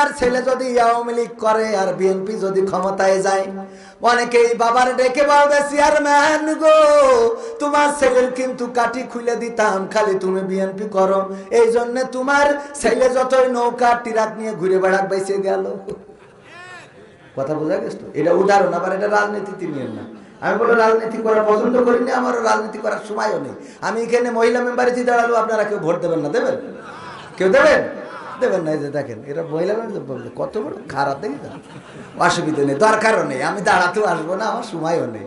তোমার ছেলে যদি আওয়ামী লীগ করে আর বিএনপি যদি ক্ষমতায় যায়, অনেকেই বাবার ডেকে বলবে, চেয়ারম্যান গো, তোমার ছেলের কিন্তু কাটি খুলে দিতাম, খালি তুমি বিএনপি করো। এই জন্য তোমার ছেলে যতই নৌকা, টিরাক নিয়ে ঘুরে বেড়াক, বেঁচে গেল। কথা বোঝা গেছে? এটা উদাহরণ, আবার এটা রাজনীতিতে নিয়ে না। আমি বলো রাজনীতি করা পছন্দ করি না আমারও রাজনীতি করার সময়ও নেই। আমি এখানে মহিলা মেম্বারে দাঁড়াল, আপনারা কেউ ভোট দেবেন না, দেবেন? কেউ দেবেন? দেবেন না যে দেখেন মহিলা member কত বড় খারাপ দেখি? অসুবিধা নেই, দরকারও নেই, আমি দাঁড়াতেও আসব না, আমার সময়ও নেই।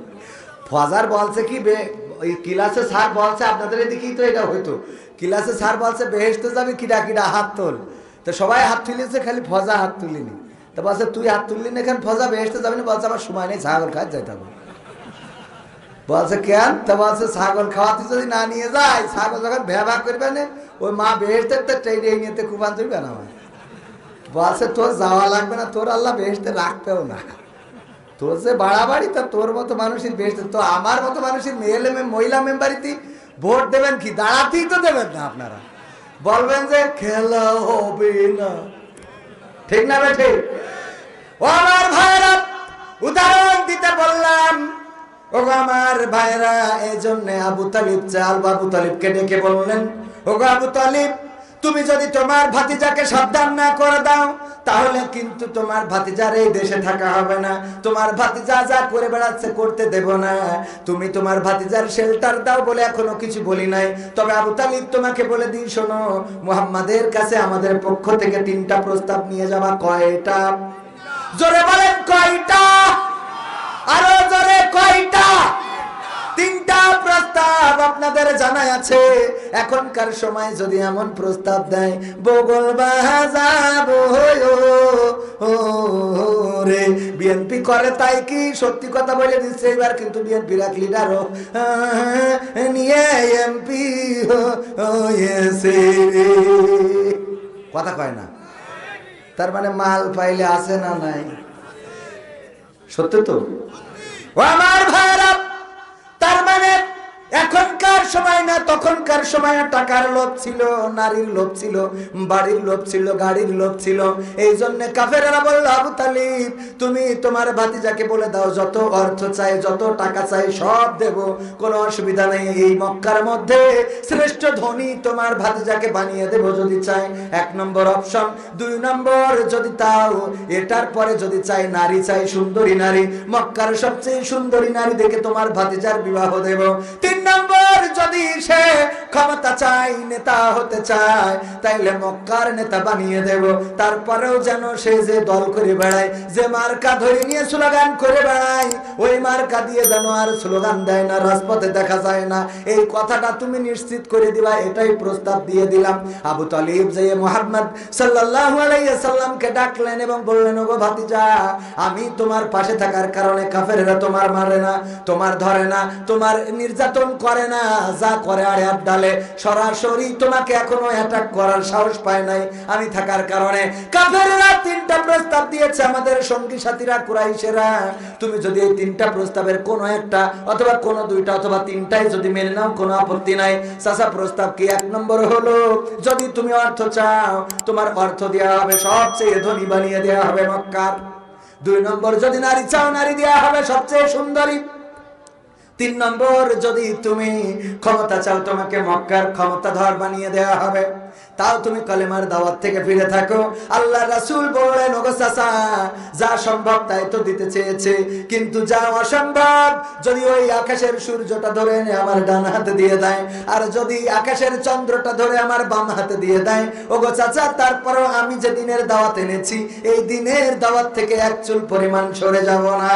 ফজার বলছে কি, বে- ওই ক্লাসে স্যার বলছে, আপনাদের এদিকেই তো এটা হইতো। ক্লাসে স্যার বলছে বেহেসতে যাবে, কিডা কিডা হাত তোল। তো সবাই হাত তুলেছে খালি ফজা হাত তুলিনি। তা বলছে, তুই হাত তুললি না এখানে ফজা বেহেসতে যাবি না, বলছে, আমার সময় নেই, ছাগল খাওয়া যাইতে হবে বলছে, কেন? তা বলছে, ছাগল খাওয়াতে যদি না নিয়ে যায়, ছাগল যখন ভ্যাভা করবে না, ওই মা বেহেসতে তো ট্রেনে নিতে কুপান তুলবে না আমার। বলছে, তোর যাওয়া লাগবে না, তোর আল্লাহ বেহেসতে রাখতেও না। তোর যে বাড়াবাড়ি, তা তোর মতো মানুষের বেশ তো আমার মতো মানুষের মেয়ে মহিলা মেম্বারিতে ভোট দেবেন কি? দাঁড়াতেই তো দেবেন না আপনারা। বলবেন যে, খেলা হবে না। ঠিক না বেঠে? ও আমার ভাইরা উদাহরণ দিতে বললাম। ও আমার ভাইরা এই জন্য আবু তালিব চাল তালিবকে ডেকে বললেন, ও আবু তালিব, তুমি যদি তোমার ভাতিজাকে সাবধান না করে দাও, তাহলে কিন্তু তোমার ভাতিজার এই দেশে থাকা হবে না। তোমার ভাতিজা যা করে বেড়াচ্ছে করতে দেব না। তুমি তোমার ভাতিজার শেল্টার দাও বলে এখনও কিছু বলি নাই। তবে আবু তালিব তোমাকে বলে দিই শোনো, মুহাম্মাদের কাছে আমাদের পক্ষ থেকে তিনটা প্রস্তাব নিয়ে যাওয়া কয়টা? জোরে বলেন কয়টা আরও জোরে কয়টা তিনটা প্রস্তাব আপনাদের জানাই আছে। এখনকার সময় যদি এমন প্রস্তাব দেয়, বগল রে বিএনপি করে তাই কি? সত্যি কথা বলে দিচ্ছে এবার কিন্তু বিএনপির এক লিডারও নিয়ে এমপি কথা কয় না? তার মানে মাল পাইলে আছে না নাই? সত্য তো? আমার ভাইরা তার মানে এখনকার সময় না, তখনকার সময় টাকার লোভ ছিল, নারীর লোভ ছিল, বাড়ির লোভ ছিল, গাড়ির লোভ ছিল। এই জন্য কাফেরা বলল, আবু তালিব, তুমি তোমার ভাতিজাকে বলে দাও, যত অর্থ চাই, যত টাকা চাই, সব দেব। কোনো অসুবিধা নেই। এই মক্কার মধ্যে শ্রেষ্ঠ ধনী তোমার ভাতিজাকে বানিয়ে দেব যদি চাই এক নম্বর অপশন। দুই নম্বর, যদি তাও, এটার পরে যদি চাই নারী চাই সুন্দরী নারী। মক্কার সবচেয়ে সুন্দরী নারী দেখে তোমার ভাতিজার বিবাহ দেব। তিন নম্বর যদি সে ক্ষমতা চাই, নেতা হতে চায়, তাইলে মক্কার নেতা বানিয়ে দেব। তারপরেও যেন সে যে দল করে বেড়ায়, যে মার্কা ধরে নিয়ে স্লোগান করে বেড়ায়, ওই মার্কা দিয়ে যেন আর স্লোগান দেয় না, রাজপথে দেখা যায় না। এই কথাটা তুমি নিশ্চিত করে দিবা, এটাই প্রস্তাব দিয়ে দিলাম। আবু তালিব যে মোহাম্মদ সাল্লাল্লাহু আলাইহি সাল্লামকে ডাকলেন এবং বললেন, ওগো ভাতিজা, আমি তোমার পাশে থাকার কারণে কাফেররা তোমার মারে না, তোমার ধরে না, তোমার নির্যাতন করে না যা করে আড়ে ডালে সরাসরি তোমাকে এখনও অ্যাটাক করার সাহস পায় নাই আমি থাকার কারণে। কাফেররা তিনটা প্রস্তাব দিয়েছে আমাদের সঙ্গী সাথীরা, কুরাইশেরা। তুমি যদি এই তিনটা প্রস্তাবের কোনো একটা অথবা কোনো দুইটা অথবা তিনটাই যদি মেনে নাও, কোনো আপত্তি নাই। চাচা, প্রস্তাব কি এক নম্বর হলো? যদি তুমি অর্থ চাও, তোমার অর্থ দেওয়া হবে, সবচেয়ে ধনী বানিয়ে দেওয়া হবে মক্কার। দুই নম্বর, যদি নারী চাও, নারী দেওয়া হবে সবচেয়ে সুন্দরী। তিন নম্বর, যদি তুমি ক্ষমতা চাও, তোমাকে মক্কার ক্ষমতা ধর বানিয়ে দেওয়া হবে। তাও তুমি কলেমার দাওয়াত থেকে ফিরে থাকো। আল্লাহ রাসূল বললেন যা সম্ভব তাই তো দিতে চেয়েছে। কিন্তু যা অসম্ভব, যদি ওই আকাশের সূর্যটা ধরে আমার ডান হাতে দিয়ে দেয়, আর যদি আকাশের চন্দ্রটা ধরে আমার বাম হাতে দিয়ে দেয়, ওগো চাচা, তারপরও আমি যে দিনের দাওয়াত এনেছি, এই দিনের দাওয়াত থেকে এক চুল পরিমাণ সরে যাব না।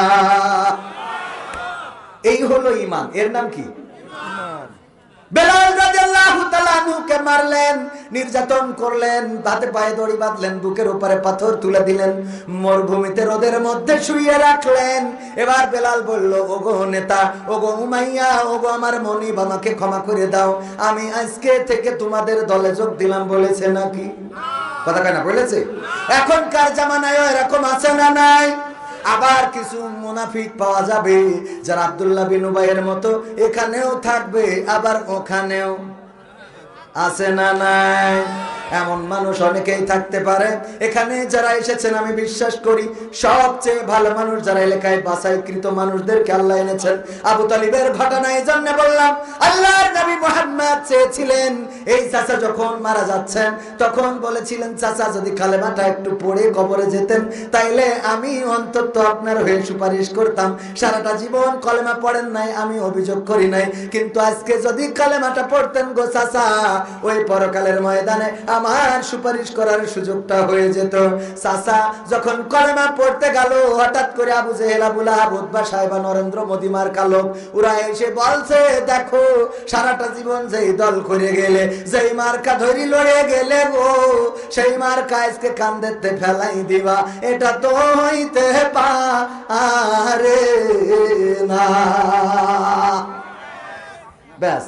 এই হলো ইমান এর নাম কি? বেলাল রাদিয়াল্লাহু তাআলা আনহুকে মারলেন, নির্যাতন করলেন, হাতে পায়ে দড়ি বাঁধলেন, বুকের উপরে পাথর তুলে দিলেন, মরুভূমিতে রোদের মধ্যে শুইয়ে রাখলেন। এবার বেলাল বলল, ওগো নেতা, ওগো উমাইয়া, ওগো আমার মনিব, আমাকে ক্ষমা করে দাও। আমি আজকে থেকে তোমাদের দলে যোগ দিলাম বলেছে নাকি? কথা কেনা বলেছে? এখনকার জামানায় এরকম আছে না নাই? আবার কিছু মুনাফিক পাওয়া যাবে, যারা আবদুল্লাহ বিন উবাইয়ের মতো, এখানেও থাকবে, আবার ওখানেও। আছে না নাই? এমন মানুষ অনেকেই থাকতে পারে। এখানে যারা এসেছেন, আমি বিশ্বাস করি, সবচেয়ে ভালো মানুষ যারা এলাকায় বাসাইকৃত মানুষদেরকে আল্লাহ এনেছেন। আবু তালিবের ঘটনা এই জন্য বললাম, আল্লাহর নবী মোহাম্মদ চেয়েছিলেন, এই চাচা যখন মারা যাচ্ছেন, তখন বলেছিলেন, চাচা, যদি কালেমাটা একটু পড়ে কবরে যেতেন, তাইলে আমি অন্তত আপনার হয়ে সুপারিশ করতাম। সারাটা জীবন কলেমা পড়েন নাই, আমি অভিযোগ করি নাই। কিন্তু আজকে যদি কালেমাটা পড়তেন গো চাচা, ওই পরকালের ময়দানে আমার সুপারিশ করার সুযোগটা হয়ে যেত। চাচা, যখন কলেমা পড়তে গেল, হঠাৎ করে আবু জেহেল আবুল আবুদ্বা সাহেবা নরেন্দ্র মোদী মার কালো ওরা এসে বলছে, দেখো, সারাটা জীবন যেই দল করে গেলে, যেই মার্কা ধরি লড়ে গেলে গো, সেই মার্কা আজকে কান্দেতে ফেলাই দিবা। এটা তো হইতে পারে না। ব্যাস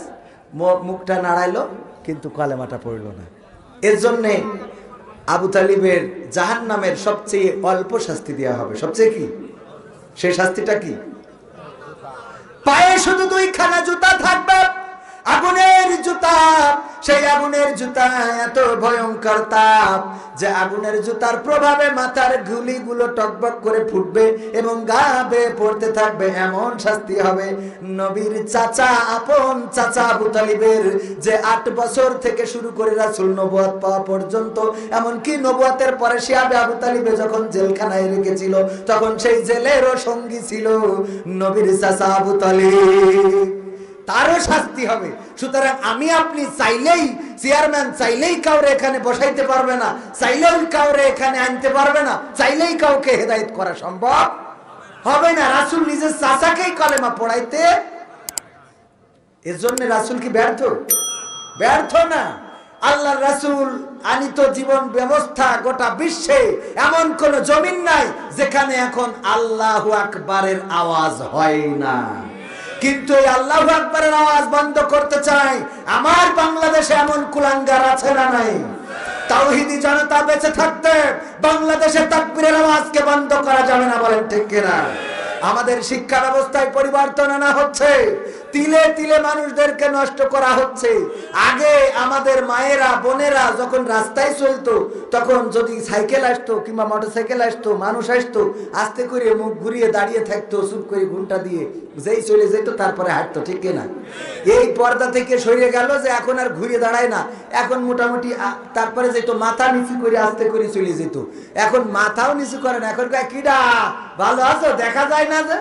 মুখটা নাড়াইলো, কিন্তু কালেমাটা পড়ল না। এর জন্যে আবু তালিবের জাহান নামের সবচেয়ে অল্প শাস্তি দেওয়া হবে। সবচেয়ে কি? সে শাস্তিটা কি? পায়ে শুধু দুই খানা জুতা থাকবে, আগুনের জুতা সেই আগুনের জুতা এত ভয়ঙ্কর তাপ যে আগুনের জুতার প্রভাবে মাথার গুলিগুলো টকবক করে ফুটবে এবং গা বেয়ে পড়তে থাকবে। এমন শাস্তি হবে। নবীর চাচা, আপন চাচা আবুতালিবের যে আট বছর থেকে শুরু করে রাসুল নবুয়াত পাওয়া পর্যন্ত, এমনকি নবুয়াতের পরে শিয়াবে আবু তালিবে যখন জেলখানায় রেখেছিল, তখন সেই জেলেরও সঙ্গী ছিল নবীর চাচা আবু তালিব। তারও শাস্তি হবে। সুতরাং আমি আপনি চাইলেই, চেয়ারম্যান চাইলেই কাউরে এখানে বসাইতে পারবে না, চাইলেও কাউরে এখানে আনতে পারবে না, চাইলেই কাউকে হেদায়েত করা সম্ভব হবে না। রাসুল নিজের চাচাকেই কলেমা পড়াইতে। এর জন্য রাসুল কি ব্যর্থ? ব্যর্থ না। আল্লাহ রাসুল আনিত জীবন ব্যবস্থা গোটা বিশ্বে এমন কোন জমিন নাই যেখানে এখন আল্লাহ আকবারের আওয়াজ হয় না। কিন্তু এই আল্লাহ আকবরের আওয়াজ বন্ধ করতে চাই। আমার বাংলাদেশে এমন কুলাঙ্গার আছে না নাই? তাওহিদি জনতা বেঁচে থাকতে বাংলাদেশে তাকবীরের আওয়াজকে বন্ধ করা যাবে না বলেন ঠিক কিনা? আমাদের শিক্ষা ব্যবস্থায় পরিবর্তন আনা হচ্ছে। তিলে তিলে মানুষদেরকে নষ্ট করা হচ্ছে। আগে আমাদের মায়েরা, বোনেরা যখন রাস্তায় চলতো, তখন যদি সাইকেল আসতো কিংবা মোটরসাইকেল আসতো, মানুষ আসতো, আস্তে করে মুখ ঘুরিয়ে দাঁড়িয়ে থাকতো, চুপ করে ঘুমটা দিয়ে। যেই চলে যেত, তারপরে হাঁটতো, ঠিক না এই পর্দা থেকে সরে গেল যে এখন আর ঘুরে দাঁড়ায় না। এখন মোটামুটি তারপরে যেত, মাথা নিচু করে আস্তে করে চলে যেত। এখন মাথাও নিচু করে না। এখন কিডা, ভালো আছো? দেখা যায় না যে?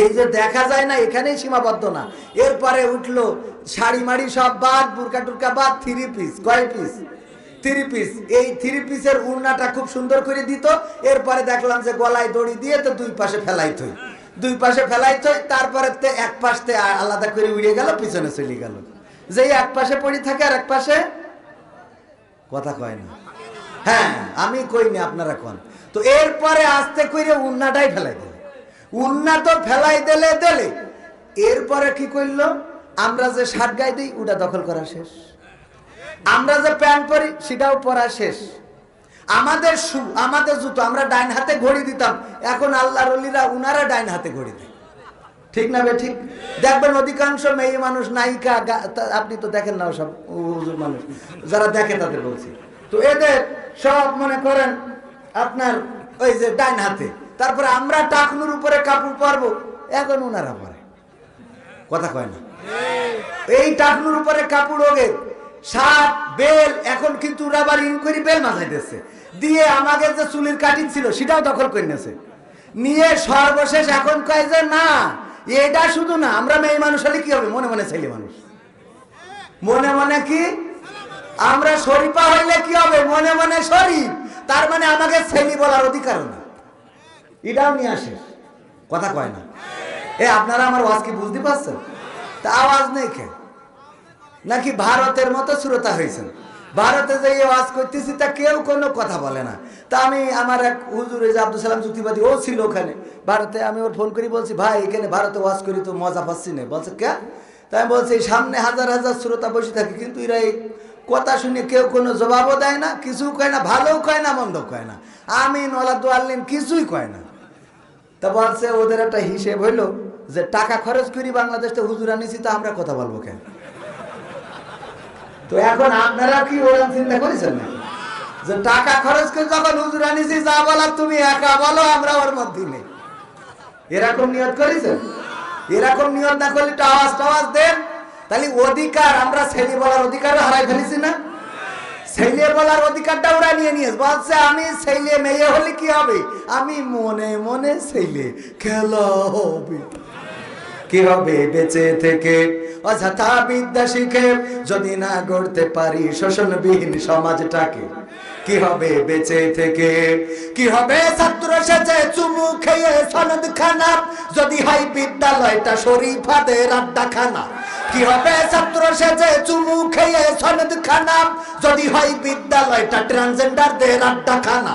এই যে দেখা যায় না, এখানেই সীমাবদ্ধ না। এরপরে উঠল শাড়ি মাড়ি সব বাদ, বুরকা টুরকা বাদ থ্রি পিস কয় পিস থ্রি পিস এই থ্রি পিসের উড়নাটা খুব সুন্দর করে দিত। এরপরে দেখলাম যে গলায় দড়ি দিয়ে তো দুই পাশে ফেলাই থই দুই পাশে ফেলাই থই তারপরে তে এক পাশ আলাদা করে উড়ে গেল, পিছনে চলে গেল। যেই এক পাশে পড়ে থাকে আর এক পাশে কথা কয় না। হ্যাঁ আমি কইনি আপনারা কোন। তো এরপরে আস্তে করে উন্নাটাই ফেলাই দিল উন্না তো ফেলাই দিলে দিলে। এরপরে কি করল? আমরা যে শার্ট গায়ে দিই, ওটা দখল করা শেষ। আমরা যে প্যান্ট পরি, সেটাও পরা শেষ। আমাদের শু, আমাদের জুতো, আমরা ডাইন হাতে ঘড়ি দিতাম। এখন আল্লাহ রলিরা উনারা ডাইন হাতে ঘড়ি দেয়। ঠিক না বে, ঠিক? দেখবেন অধিকাংশ মেয়ে মানুষ, নায়িকা আপনি তো দেখেন না সব হুজুর মানুষ। যারা দেখে তাদের বলছি। তো এদের সব মনে করেন আপনার ওই যে ডাইন হাতে। তারপরে আমরা টাকনুর উপরে কাপড় পরবো, এখন ওনারা পরে। কথা কয় না? এই টাকনুর উপরে কাপড় ওগে সাপ বেল, এখন কিন্তু রাবার ইন করে বেল মাথায় দিচ্ছে দিয়ে আমাকে যে চুলির কাটিং ছিল, সেটাও দখল করে নিয়েছে। নিয়ে সর্বশেষ এখন কয় যে, না, এটা শুধু না, আমরা মেয়ে মানুষ হলে কি হবে? মনে মনে ছেলে মানুষ। মনে মনে কি? আমরা শরীফা হইলে কি হবে? মনে মনে শরীফ। তার মানে আমাকে ছেলে বলার অধিকার না। এটাও নিয়ে আসে। কথা কয় না। এ, আপনারা আমার ওয়াজ কি বুঝতে পারছেন? তা আওয়াজ নেই কেন নাকি ভারতের মতো শ্রোতা হয়েছেন? ভারতে যে ওয়াজ করতেছি, তা কেউ কোনো কথা বলে না। তা আমি আমার এক হুজুর যে আব্দুল সালাম যুক্তিবাদী ও ছিল ওখানে। ভারতে আমি ওর ফোন করি, বলছি, ভাই, এখানে ভারতে ওয়াজ করি তো মজা পাচ্ছি না। বলছে, কে? তাই আমি বলছি, সামনে হাজার হাজার শ্রোতা বসে থাকে, কিন্তু এরা এই কথা শুনে কেউ কোনো জবাবও দেয় না কিছু কয় না, ভালোও কয় না মন্দ কয় না। আমি নলা দোয়াল্লিন কিছুই কয় না। তা ওদের একটা হিসেব হইল যে টাকা খরচ করি বাংলাদেশে হুজুরা নিছি, তা আমরা কথা বলব কেন? তো এখন আপনারা কি ওরকম চিন্তা করেছেন যে টাকা খরচ করে যখন হুজুর আনিছি যা বলার তুমি একা বলো, আমরা ওর মধ্যে নেই। এরকম নিয়ত করেছেন? এরকম নিয়ত না করলে একটু আওয়াজ টাওয়াজ দেন। তাহলে অধিকার, আমরা ছেলে বলার অধিকার হারাই ফেলেছি না? ছেলে বলার অধিকারটা ওরা নিয়ে নিয়েছে। বলছে, আমি ছেলে, মেয়ে হলে কি হবে? আমি মনে মনে ছেলে, খেলা হবে। কি হবে বেঁচে থেকে? অযথা বিদ্যা শিখে যদি না গড়তে পারি শোষণবিহীন সমাজটাকে, কি হবে বেঁচে থেকে? কি হবে? ছাত্র সেজে চুমু খেয়ে সনদ খানা যদি হাই বিদ্যালয়টা শরীফাদের আড্ডা খানা কি হবে ছাত্র সেজে চুমু খেয়ে সনদ খানা যদি হয় বিদ্যালয়টা ট্রান্সজেন্ডারদের আড্ডা খানা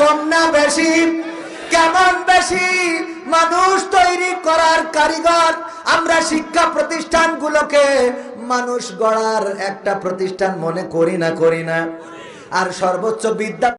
না বেশি? কেমন বেশি? মানুষ তৈরি করার কারিগর। আমরা শিক্ষা প্রতিষ্ঠানগুলোকে মানুষ গড়ার একটা প্রতিষ্ঠান মনে করি না করি না। আর সর্বোচ্চ বিদ্যা